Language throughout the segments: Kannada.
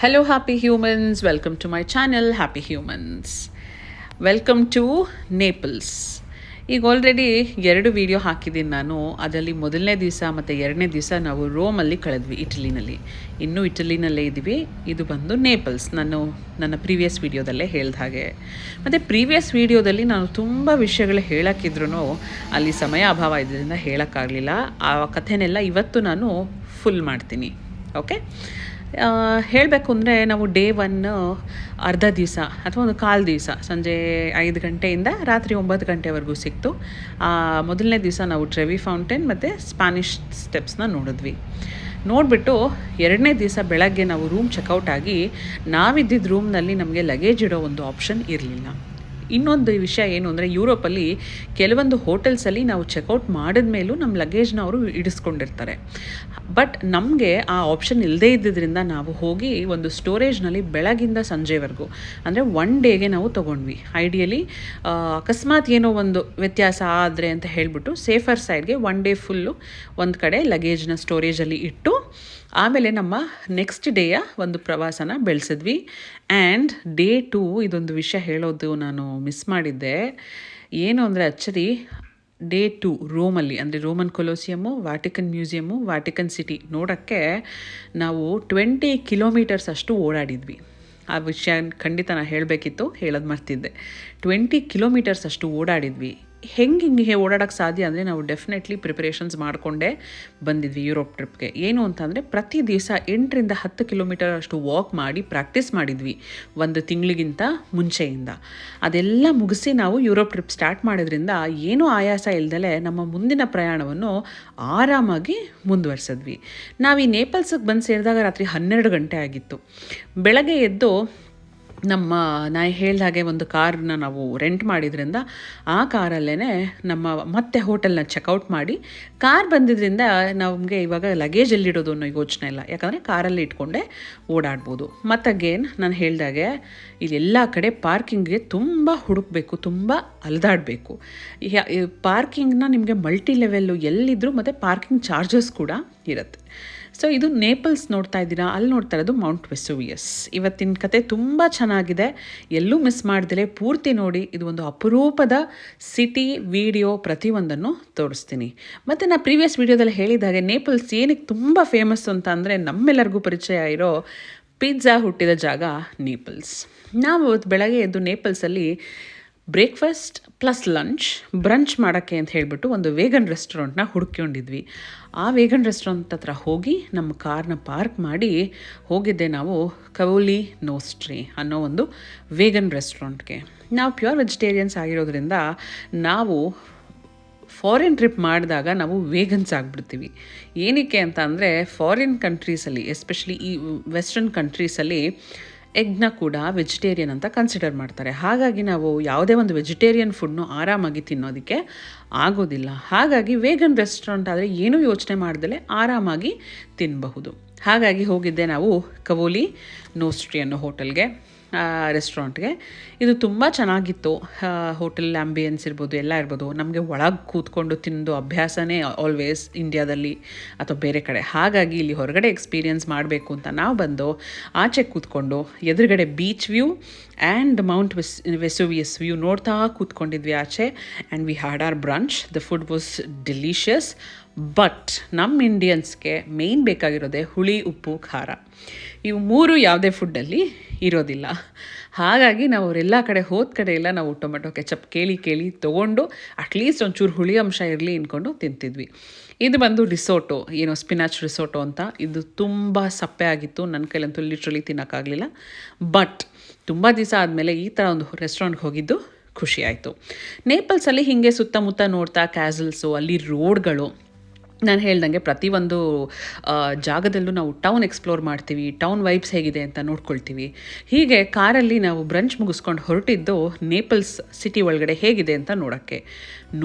Hello, happy humans. Welcome to my channel, Happy Humans. Welcome to Naples ಈಗ ಆಲ್ರೆಡಿ ಎರಡು ವಿಡಿಯೋ ಹಾಕಿದ್ದೀನಿ ನಾನು. ಅದರಲ್ಲಿ ಮೊದಲನೇ ದಿವಸ ಮತ್ತು ಎರಡನೇ ದಿವಸ ನಾವು ರೋಮಲ್ಲಿ ಕಳೆದ್ವಿ ಇಟಲಿನಲ್ಲಿ ಇನ್ನೂ ಇಟಲಿನಲ್ಲೇ ಇದ್ದೀವಿ. ಇದು ಬಂದು ನೇಪಲ್ಸ್ ನಾನು ನನ್ನ ಪ್ರೀವಿಯಸ್ ವಿಡಿಯೋದಲ್ಲೇ ಹೇಳ್ದ ಹಾಗೆ. ಮತ್ತು ಪ್ರೀವಿಯಸ್ ವಿಡಿಯೋದಲ್ಲಿ ನಾನು ತುಂಬ ವಿಷಯಗಳು ಹೇಳೋಕ್ಕಿದ್ರೂ ಅಲ್ಲಿ ಸಮಯ ಅಭಾವ ಇದರಿಂದ ಹೇಳೋಕ್ಕಾಗಲಿಲ್ಲ. ಆ ಕಥೆನೆಲ್ಲ ಇವತ್ತು ನಾನು ಫುಲ್ ಮಾಡ್ತೀನಿ. ಓಕೆ ಹೇಳಬೇಕು ಅಂದರೆ ನಾವು ಡೇ ಒನ್ ಅರ್ಧ ದಿವಸ ಅಥವಾ ಒಂದು ಕಾಲು ದಿವಸ, ಸಂಜೆ ಐದು ಗಂಟೆಯಿಂದ ರಾತ್ರಿ ಒಂಬತ್ತು ಗಂಟೆವರೆಗೂ ಸಿಕ್ತು. ಮೊದಲನೇ ದಿವಸ ನಾವು ಟ್ರೆವಿ ಫೌಂಟೇನ್ ಮತ್ತು ಸ್ಪ್ಯಾನಿಷ್ ಸ್ಟೆಪ್ಸ್ನ ನೋಡಿದ್ವಿ. ನೋಡಿಬಿಟ್ಟು ಎರಡನೇ ದಿವಸ ಬೆಳಗ್ಗೆ ನಾವು ರೂಮ್ ಚೆಕ್ಔಟ್ ಆಗಿ ನಾವಿದ್ದಿದ್ದ ರೂಮ್ನಲ್ಲಿ ನಮಗೆ ಲಗೇಜ್ ಇಡೋ ಒಂದು ಆಪ್ಷನ್ ಇರಲಿಲ್ಲ. ಇನ್ನೊಂದು ವಿಷಯ ಏನು ಅಂದರೆ ಯುರೋಪಲ್ಲಿ ಕೆಲವೊಂದು ಹೋಟೆಲ್ಸಲ್ಲಿ ನಾವು ಚೆಕ್ಔಟ್ ಮಾಡಿದ ಮೇಲೂ ನಮ್ಮ ಲಗೇಜ್ನ ಅವರು ಇಡಿಸ್ಕೊಂಡಿರ್ತಾರೆ. ಬಟ್ ನಮಗೆ ಆ ಆಪ್ಷನ್ ಇಲ್ಲದೇ ಇದ್ದಿದ್ದರಿಂದ ನಾವು ಹೋಗಿ ಒಂದು ಸ್ಟೋರೇಜ್ನಲ್ಲಿ ಬೆಳಗಿಂದ ಸಂಜೆವರೆಗೂ, ಅಂದರೆ ಒನ್ ಡೇಗೆ ನಾವು ತೊಗೊಂಡ್ವಿ. ಐಡಿಯಲಿ ಅಕಸ್ಮಾತ್ ಏನೋ ಒಂದು ವ್ಯತ್ಯಾಸ ಆದರೆ ಅಂತ ಹೇಳಿಬಿಟ್ಟು ಸೇಫರ್ ಸೈಡ್ಗೆ ಒನ್ ಡೇ ಫುಲ್ಲು ಒಂದು ಕಡೆ ಲಗೇಜ್ನ ಸ್ಟೋರೇಜಲ್ಲಿ ಇಟ್ಟು ಆಮೇಲೆ ನಮ್ಮ ನೆಕ್ಸ್ಟ್ ಡೇಯ ಒಂದು ಪ್ರವಾಸನ ಬೆಳೆಸಿದ್ವಿ. ಆ್ಯಂಡ್ ಡೇ ಟೂ ಇದೊಂದು ವಿಷಯ ಹೇಳೋದು ನಾನು ಮಿಸ್ ಮಾಡಿದ್ದೆ. ಏನು ಅಂದರೆ ಅಚ್ಚರಿ ಡೇ ಟು ರೋಮಲ್ಲಿ ಅಂದರೆ Roman Colosseum Vatican museum Vatican city ನೋಡೋಕ್ಕೆ ನಾವು ಟ್ವೆಂಟಿ ಕಿಲೋಮೀಟರ್ಸ್ ಅಷ್ಟು ಓಡಾಡಿದ್ವಿ. ಆ ವಿಷಯ ಖಂಡಿತ ನಾನು ಹೇಳಬೇಕಿತ್ತು, ಹೇಳೋದು ಮರ್ತಿದ್ದೆ. ಟ್ವೆಂಟಿ ಕಿಲೋಮೀಟರ್ಸ್ ಅಷ್ಟು ಓಡಾಡಿದ್ವಿ. ಹೆಂಗೆ ಹಿಂಗೆ ಓಡಾಡೋಕ್ಕೆ ಸಾಧ್ಯ ಅಂದರೆ ನಾವು ಡೆಫಿನೆಟ್ಲಿ ಪ್ರಿಪರೇಷನ್ಸ್ ಮಾಡಿಕೊಂಡೇ ಬಂದಿದ್ವಿ ಯುರೋಪ್ ಟ್ರಿಪ್ಗೆ ಏನು ಅಂತಂದರೆ ಪ್ರತಿ ದಿವಸ ಎಂಟರಿಂದ ಹತ್ತು ಕಿಲೋಮೀಟರ್ ಅಷ್ಟು ವಾಕ್ ಮಾಡಿ ಪ್ರಾಕ್ಟೀಸ್ ಮಾಡಿದ್ವಿ ಒಂದು ತಿಂಗಳಿಗಿಂತ ಮುಂಚೆಯಿಂದ. ಅದೆಲ್ಲ ಮುಗಿಸಿ ನಾವು ಯುರೋಪ್ ಟ್ರಿಪ್ ಸ್ಟಾರ್ಟ್ ಮಾಡೋದ್ರಿಂದ ಏನೂ ಆಯಾಸ ಇಲ್ದಲೆ ನಮ್ಮ ಮುಂದಿನ ಪ್ರಯಾಣವನ್ನು ಆರಾಮಾಗಿ ಮುಂದುವರ್ಸಿದ್ವಿ. ನಾವು ಈ ನೇಪಲ್ಸಿಗೆ ಬಂದು ಸೇರಿದಾಗ ರಾತ್ರಿ ಹನ್ನೆರಡು ಗಂಟೆ ಆಗಿತ್ತು. ಬೆಳಗ್ಗೆ ಎದ್ದು ನಮ್ಮ ನಾ ಹೇಳ್ದಾಗೆ ಒಂದು ಕಾರನ್ನ ನಾವು ರೆಂಟ್ ಮಾಡಿದ್ರಿಂದ ಆ ಕಾರಲ್ಲೇ ನಮ್ಮ ಮತ್ತೆ ಹೋಟೆಲ್ನ ಚೆಕ್ಔಟ್ ಮಾಡಿ ಕಾರ್ ಬಂದಿದ್ದರಿಂದ ನಮಗೆ ಇವಾಗ ಲಗೇಜ್ ಎಲ್ಲಿಡೋದು ಅನ್ನೋ ಯೋಚನೆ ಇಲ್ಲ. ಯಾಕಂದರೆ ಕಾರಲ್ಲಿ ಇಟ್ಕೊಂಡೆ ಓಡಾಡ್ಬೋದು. ಮತ್ತು ಅಗೇನ್ ನಾನು ಹೇಳ್ದಾಗೆ ಇಲ್ಲೆಲ್ಲ ಕಡೆ ಪಾರ್ಕಿಂಗ್ಗೆ ತುಂಬ ಹುಡುಕಬೇಕು, ತುಂಬ ಅಲ್ದಾಡಬೇಕು. ಪಾರ್ಕಿಂಗ್ನ ನಿಮಗೆ ಮಲ್ಟಿ ಲೆವೆಲ್ಲು ಎಲ್ಲಿದ್ದರೂ ಮತ್ತು ಪಾರ್ಕಿಂಗ್ ಚಾರ್ಜಸ್ ಕೂಡ ಇರುತ್ತೆ. ಸೊ ಇದು ನೇಪಲ್ಸ್ ನೋಡ್ತಾ ಇದ್ದೀರಾ? ಅಲ್ಲಿ ನೋಡ್ತಾ ಇರೋದು ಮೌಂಟ್ ವೆಸುವಿಯಸ್ ಇವತ್ತಿನ ಕತೆ ತುಂಬ ಚೆನ್ನಾಗಿದೆ. ಎಲ್ಲೂ ಮಿಸ್ ಮಾಡಿದ್ರೆ ಪೂರ್ತಿ ನೋಡಿ, ಇದು ಒಂದು ಅಪರೂಪದ ಸಿಟಿ ವಿಡಿಯೋ ಪ್ರತಿಯೊಂದನ್ನು ತೋರಿಸ್ತೀನಿ. ಮತ್ತು ನಾನು ಪ್ರೀವಿಯಸ್ ವೀಡಿಯೋದಲ್ಲಿ ಹೇಳಿದಾಗೆ ನೇಪಲ್ಸ್ ಏನಕ್ಕೆ ತುಂಬ ಫೇಮಸ್ ಅಂತ ಅಂದರೆ ನಮ್ಮೆಲ್ಲರಿಗೂ ಪರಿಚಯ ಇರೋ ಪಿಜ್ಜಾ ಹುಟ್ಟಿದ ಜಾಗ ನೇಪಲ್ಸ್ ನಾವು ಇವತ್ತು ಬೆಳಗ್ಗೆ ಎದ್ದು ನೇಪಲ್ಸಲ್ಲಿ ಬ್ರೇಕ್ಫಾಸ್ಟ್ ಪ್ಲಸ್ ಲಂಚ್ ಬ್ರಂಚ್ ಮಾಡೋಕ್ಕೆ ಅಂತ ಹೇಳಿಬಿಟ್ಟು ಒಂದು ವೇಗನ್ ರೆಸ್ಟೋರೆಂಟ್ನ ಹುಡ್ಕೊಂಡಿದ್ವಿ ಆ ವೇಗನ್ ರೆಸ್ಟೋರೆಂಟ್ ಹತ್ರ ಹೋಗಿ ನಮ್ಮ ಕಾರ್ನ ಪಾರ್ಕ್ ಮಾಡಿ ಹೋಗಿದ್ದೆ ನಾವು ಕವೋಲಿ ನೋಸ್ಟ್ರಿ ಅನ್ನೋ ಒಂದು ವೇಗನ್ ರೆಸ್ಟೋರೆಂಟ್ಗೆ ನಾವು ಪ್ಯೂರ್ ವೆಜಿಟೇರಿಯನ್ಸ್ ಆಗಿರೋದ್ರಿಂದ ನಾವು ಫಾರಿನ್ ಟ್ರಿಪ್ ಮಾಡಿದಾಗ ನಾವು ವೇಗನ್ಸ್ ಆಗಿಬಿಡ್ತೀವಿ. ಏನಕ್ಕೆ ಅಂತ ಅಂದರೆ ಫಾರಿನ್ ಕಂಟ್ರೀಸಲ್ಲಿ ಎಸ್ಪೆಷಲಿ ಈ ವೆಸ್ಟರ್ನ್ ಕಂಟ್ರೀಸಲ್ಲಿ ಎಗ್ನ ಕೂಡ ವೆಜಿಟೇರಿಯನ್ ಅಂತ ಕನ್ಸಿಡರ್ ಮಾಡ್ತಾರೆ. ಹಾಗಾಗಿ ನಾವು ಯಾವುದೇ ಒಂದು ವೆಜಿಟೇರಿಯನ್ ಫುಡ್ನು ಆರಾಮಾಗಿ ತಿನ್ನೋದಕ್ಕೆ ಆಗೋದಿಲ್ಲ. ಹಾಗಾಗಿ ವೇಗನ್ ರೆಸ್ಟೋರೆಂಟ್ ಆದರೆ ಏನೂ ಯೋಚನೆ ಮಾಡ್ದಲೇ ಆರಾಮಾಗಿ ತಿನ್ನಬಹುದು ಹಾಗಾಗಿ ಹೋಗಿದ್ದೆ ನಾವು ಕವೋಲಿ ನೋಸ್ಟ್ರಿ ಅನ್ನೋ ಹೋಟೆಲ್ಗೆ ರೆಸ್ಟೋರೆಂಟ್ಗೆ ಇದು ತುಂಬ ಚೆನ್ನಾಗಿತ್ತು. ಹೋಟೆಲ್ ಆ್ಯಂಬಿಯನ್ಸ್ ಇರ್ಬೋದು, ಎಲ್ಲ ಇರ್ಬೋದು. ನಮಗೆ ಒಳಗೆ ಕೂತ್ಕೊಂಡು ತಿಂದು ಅಭ್ಯಾಸನೇ ಆಲ್ವೇಸ್ ಇಂಡಿಯಾದಲ್ಲಿ ಅಥವಾ ಬೇರೆ ಕಡೆ. ಹಾಗಾಗಿ ಇಲ್ಲಿ ಹೊರಗಡೆ ಎಕ್ಸ್ಪೀರಿಯನ್ಸ್ ಮಾಡಬೇಕು ಅಂತ ನಾವು ಬಂದು ಆಚೆ ಕೂತ್ಕೊಂಡು ಎದುರುಗಡೆ beach view and Mount Ves Vesuvius view ನೋಡ್ತಾ ಕೂತ್ಕೊಂಡಿದ್ವಿ ಆಚೆ. And we had our brunch the food was delicious but ನಮ್ಮ ಇಂಡಿಯನ್ಸ್ಗೆ ಮೇಯ್ನ್ ಬೇಕಾಗಿರೋದೇ ಹುಳಿ, ಉಪ್ಪು, ಖಾರ. ಇವು ಮೂರು ಯಾವುದೇ ಫುಡ್ಡಲ್ಲಿ ಇರೋದಿಲ್ಲ. ಹಾಗಾಗಿ ನಾವು ಅವರೆಲ್ಲ ಕಡೆ ಹೋದ ಕಡೆ ಎಲ್ಲ ನಾವು ಟೊಮೆಟೊ, ಕೆಚಪ್ ಕೇಳಿ ಕೇಳಿ ತೊಗೊಂಡು ಅಟ್ಲೀಸ್ಟ್ ಒಂಚೂರು ಹುಳಿ ಅಂಶ ಇರಲಿ ಅಂದ್ಕೊಂಡು ತಿಂತಿದ್ವಿ. ಇದು ಬಂದು ರಿಸೋಟೋ ಏನೋ ಸ್ಪಿನಾಚ್ ರಿಸೋಟೋ ಅಂತ. ಇದು ತುಂಬ ಸಪ್ಪೆ ಆಗಿತ್ತು. ನನ್ನ ಕೈಲಂತೂ ಲಿಟ್ರಲಿ ತಿನ್ನೋಕ್ಕಾಗಲಿಲ್ಲ. ಬಟ್ ತುಂಬ ದಿವಸ ಆದಮೇಲೆ ಈ ಥರ ಒಂದು ರೆಸ್ಟೋರೆಂಟ್ಗೆ ಹೋಗಿದ್ದು ಖುಷಿಯಾಯಿತು ನೇಪಲ್ಸಲ್ಲಿ ಹೀಗೆ ಸುತ್ತಮುತ್ತ ನೋಡ್ತಾ ಕ್ಯಾಸಲ್ಸು ಅಲ್ಲಿ ರೋಡ್ಗಳು ನಾನು ಹೇಳ್ದಂಗೆ ಪ್ರತಿಯೊಂದು ಜಾಗದಲ್ಲೂ ನಾವು ಟೌನ್ ಎಕ್ಸ್ಪ್ಲೋರ್ ಮಾಡ್ತೀವಿ ಟೌನ್ ವೈಬ್ಸ್ ಹೇಗಿದೆ ಅಂತ ನೋಡ್ಕೊಳ್ತೀವಿ. ಹೀಗೆ ಕಾರಲ್ಲಿ ನಾವು ಬ್ರಂಚ್ ಮುಗಿಸ್ಕೊಂಡು ಹೊರಟಿದ್ದು ನೇಪಲ್ಸ್ ಸಿಟಿ ಒಳಗಡೆ ಹೇಗಿದೆ ಅಂತ ನೋಡೋಕ್ಕೆ.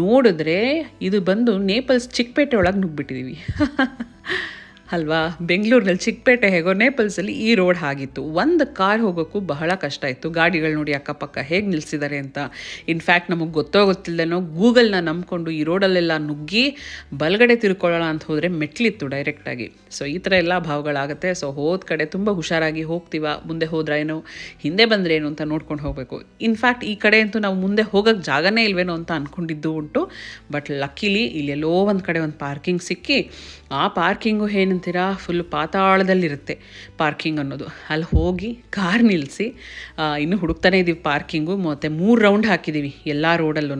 ನೋಡಿದ್ರೆ ಇದು ಬಂದು ನೇಪಲ್ಸ್ ಚಿಕ್ಕಪೇಟೆ ಒಳಗೆ ನುಗ್ಬಿಟ್ಟಿದ್ದೀವಿ ಅಲ್ವಾ? ಬೆಂಗಳೂರಿನಲ್ಲಿ ಚಿಕ್ಕಪೇಟೆ ಹೇಗೋ ನೇಪಲ್ಸಲ್ಲಿ ಈ ರೋಡ್ ಆಗಿತ್ತು ಒಂದು ಕಾರ್ ಹೋಗೋಕ್ಕೂ ಬಹಳ ಕಷ್ಟ ಇತ್ತು. ಗಾಡಿಗಳು ನೋಡಿ ಅಕ್ಕಪಕ್ಕ ಹೇಗೆ ನಿಲ್ಲಿಸಿದ್ದಾರೆ ಅಂತ. ಇನ್ಫ್ಯಾಕ್ಟ್ ನಮಗೆ ಗೊತ್ತೋ ಗೊತ್ತಿಲ್ಲದೇನೋ ಗೂಗಲ್ನ ನಂಬಿಕೊಂಡು ಈ ರೋಡಲ್ಲೆಲ್ಲ ನುಗ್ಗಿ ಬಲಗಡೆ ತಿರ್ಕೊಳ್ಳೋಣ ಅಂತ ಹೋದರೆ ಮೆಟ್ಲಿತ್ತು ಡೈರೆಕ್ಟಾಗಿ ಸೊ ಈ ಥರ ಎಲ್ಲ ಭಾವಗಳಾಗುತ್ತೆ. ಸೊ ಹೋದ ಕಡೆ ತುಂಬ ಹುಷಾರಾಗಿ ಹೋಗ್ತೀವ, ಮುಂದೆ ಹೋದ್ರೆ ಏನು, ಹಿಂದೆ ಬಂದರೆ ಏನು ಅಂತ ನೋಡ್ಕೊಂಡು ಹೋಗಬೇಕು. ಇನ್ಫ್ಯಾಕ್ಟ್ ಈ ಕಡೆ ಅಂತೂ ನಾವು ಮುಂದೆ ಹೋಗೋಕ್ಕೆ ಜಾಗನೇ ಇಲ್ವೇನೋ ಅಂತ ಅಂದ್ಕೊಂಡಿದ್ದು ಉಂಟು. ಬಟ್ ಲಕ್ಕಿಲಿ ಇಲ್ಲೆಲ್ಲೋ ಒಂದು ಕಡೆ ಒಂದು ಪಾರ್ಕಿಂಗ್ ಸಿಕ್ಕಿ, ಆ ಪಾರ್ಕಿಂಗು ಏನಂತೀರಾ ಫುಲ್ ಪಾತಾಳದಲ್ಲಿರುತ್ತೆ ಪಾರ್ಕಿಂಗ್ ಅನ್ನೋದು. ಅಲ್ಲಿ ಹೋಗಿ ಕಾರ್ ನಿಲ್ಲಿಸಿ ಇನ್ನೂ ಹುಡುಕ್ತಾನೆ ಇದ್ದೀವಿ ಪಾರ್ಕಿಂಗು ಮತ್ತು ಮೂರು ರೌಂಡ್ ಹಾಕಿದ್ದೀವಿ ಎಲ್ಲ ರೋಡಲ್ಲೂ